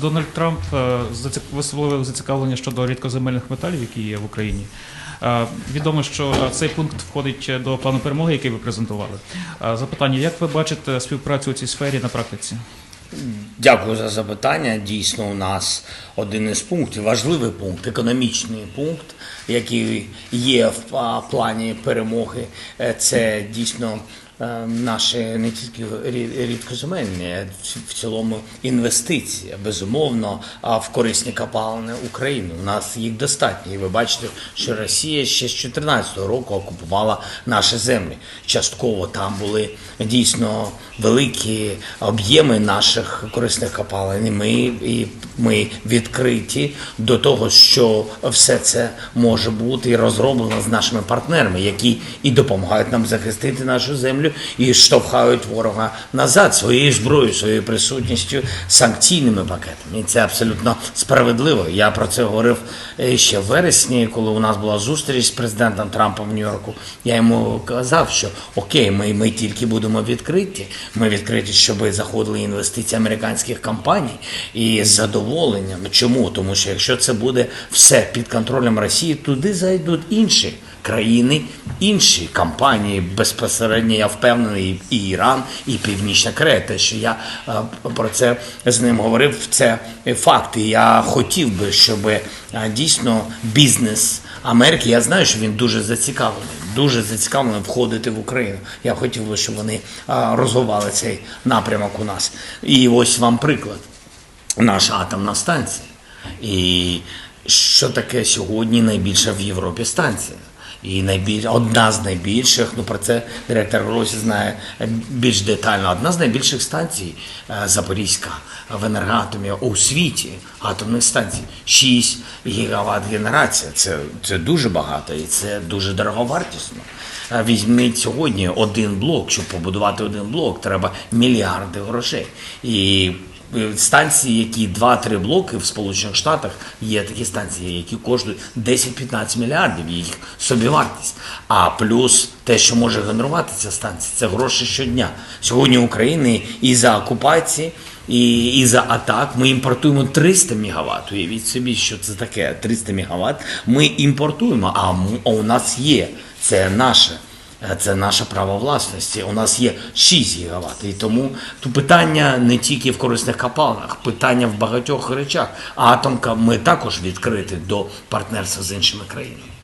Дональд Трамп е, висловив зацікавлення щодо рідкоземельних металів, які є в Україні. Е, Відомо, що е, цей пункт входить до плану перемоги, який ви презентували. Запитання: як ви бачите співпрацю у цій сфері на практиці? Дякую за запитання. Дійсно, у нас один із пунктів, важливий пункт, економічний пункт, який є в плані перемоги. Це дійсно наші не тільки рі- рідкоземельні, а в цілому інвестиції, безумовно, в корисні копалини України. У нас їх достатньо. І ви бачите, що Росія ще з 2014 року окупувала наші землі. Частково там були дійсно великі об'єми наших корисних копалин. І ми, і ми відкриті до того, що все це може бути розроблено з нашими партнерами, які і допомагають нам захистити нашу землю, і штовхають ворога назад своєю зброєю, своєю присутністю, санкційними пакетами. І це абсолютно справедливо. Я про це говорив е, ще в вересні, коли у нас була зустріч з президентом Трампом в Нью-Йорку. Я йому казав, що окей, ми, ми тільки будемо відкриті. Ми відкриті, щоб заходили інвестиції американських компаній і з задоволенням. Чому? Тому що якщо це буде все під контролем Росії, туди зайдуть інші країни, інші компанії безпосередньо. Я впевнений, і Іран, і Північна Корея. Те, що я е, про це з ним говорив, це факт. І я хотів би, щоб е, дійсно бізнес Америки, я знаю, що він дуже зацікавлений, дуже зацікавлений входити в Україну. Я хотів би, щоб вони а, розвивали цей напрямок у нас. І ось вам приклад. Наша атомна станція. І що таке сьогодні найбільша в Європі станція? І найбільш одна з найбільших, ну про це директор Гросі знає більш детально. Одна з найбільших станцій е, Запорізька в енергоатомі у світі атомних станцій 6 гігават генерація. Це, це дуже багато і це дуже дороговартісно. Е, Візьміть сьогодні один блок, щоб побудувати один блок, треба мільярди грошей. І е, станції, які 2-3 блоки в Сполучених Штатах, є такі станції, які коштують 10-15 мільярдів, їх собівартість. А плюс те, що може генерувати ця станція, це гроші щодня. Сьогодні України і за окупації, і, і за атак ми імпортуємо 300 мегаватт. Уявіть собі, що це таке 300 мегаватт. Ми імпортуємо, а у нас є. Це наше. Е, Це наше право власності. У нас є 6 гігават. І тому тут питання не тільки в корисних копалинах, питання в багатьох речах. А атомка ми також відкриті до партнерства з іншими країнами.